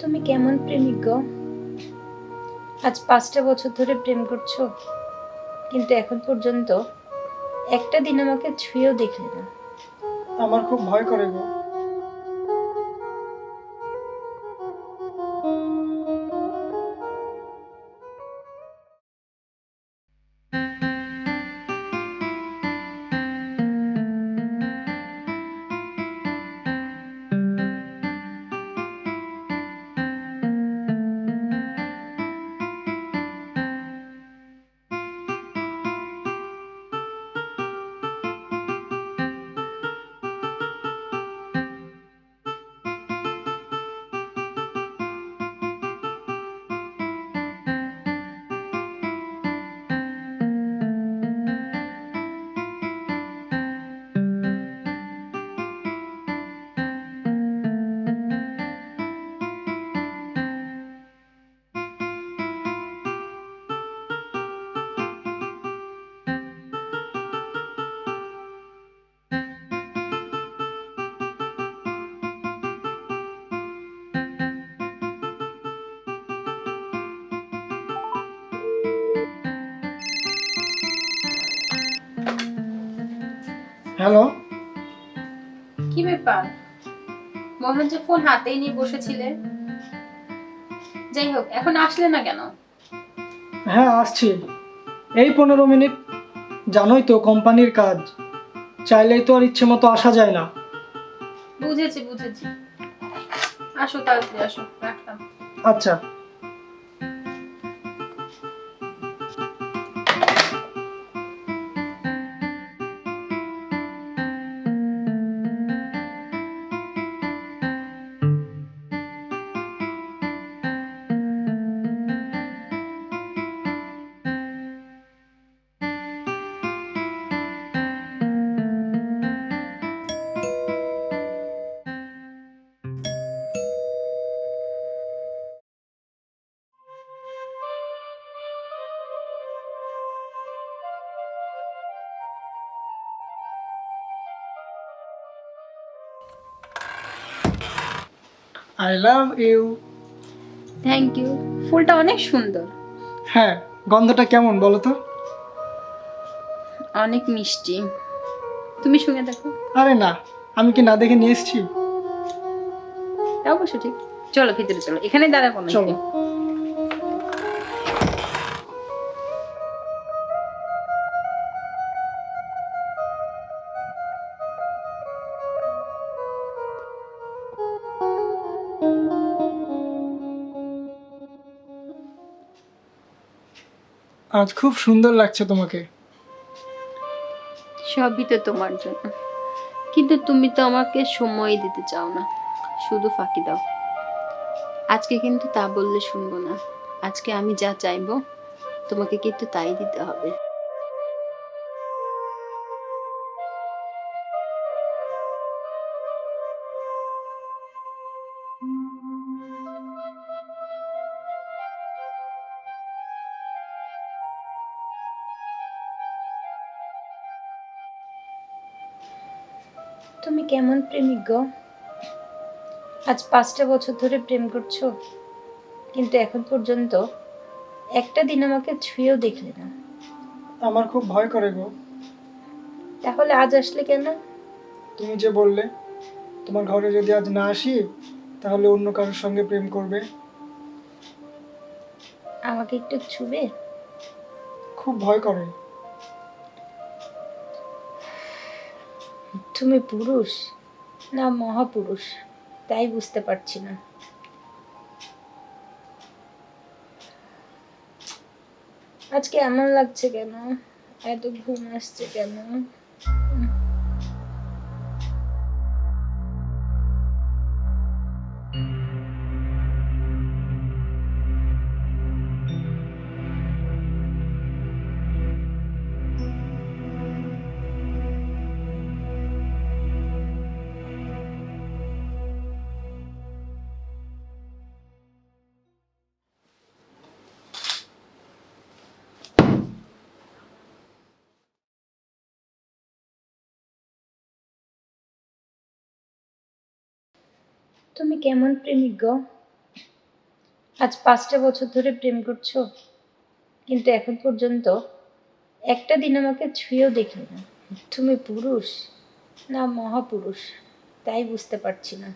তুমি কেমন প্রেমিক গো? আজ পাঁচটা বছর ধরে প্রেম করছ, কিন্তু এখন পর্যন্ত একটা দিন আমাকে ছুঁয়েও দেখলে না। আমার খুব ভয় করে গো। হ্যালো? কি ব্যাপার? মনে হচ্ছে ফোন হাতেই নিয়ে বসেছিলে। যাই হোক এখন আসলে না কেন? হ্যাঁ আসছি। এই পনেরো মিনিট জানোই তো কোম্পানির কাজ। চাইলেই তো আর ইচ্ছে মতো আসা যায় না। বুঝেছি বুঝেছি। আসো তাড়াতাড়ি আসো রাখলাম। আচ্ছা। I love you thank you ফুলটা অনেক সুন্দর। হ্যাঁ গন্ধটা কেমন বলো তো? অনেক মিষ্টি। তুমি শুনে দেখো। আরে না আমি কি না দেখে নিয়ে এসেছি? অবশ্য ঠিক। চলো ভিতরে চলো। এখানে দাঁড়াবো না চলো। আজ খুব সুন্দর লাগছে তোমাকে। সবই তো তোমার জন্য। কিন্তু তুমি তো আমাকে সময় দিতে চাও না। শুধু ফাঁকি দাও। আজকে কিন্তু তা বললে শুনব না। আজকে আমি যা চাইব, তোমাকে কিন্তু তাই দিতে হবে। তুমি কেমন প্রেমিক গো? আজ পাঁচটা বছর ধরে প্রেম করছ কিন্তু এখন পর্যন্ত একটা দিন আমাকে ছুঁয়েও দেখলে না। আমার খুব ভয় করে গো। তাহলে আজ আসলে কেন? তুমি যে বললে তোমার ঘরে যদি আজ না আসি তাহলে অন্য কারোর সঙ্গে প্রেম করবে? আমাকে একটু ছুবে? খুব ভয় করে। তুমি পুরুষ না মহাপুরুষ? তাই বুঝতে পারছি না। আজকে এমন লাগছে কেন? এত ঘুম আসছে কেন? তুমি কেমন প্রেমিক গো? আজ পাঁচটা বছর ধরে প্রেম করছ, কিন্তু এখন পর্যন্ত একটা দিন আমাকে ছুঁয়েও দেখলে না তুমি পুরুষ না মহাপুরুষ, তাই বুঝতে পারছি না।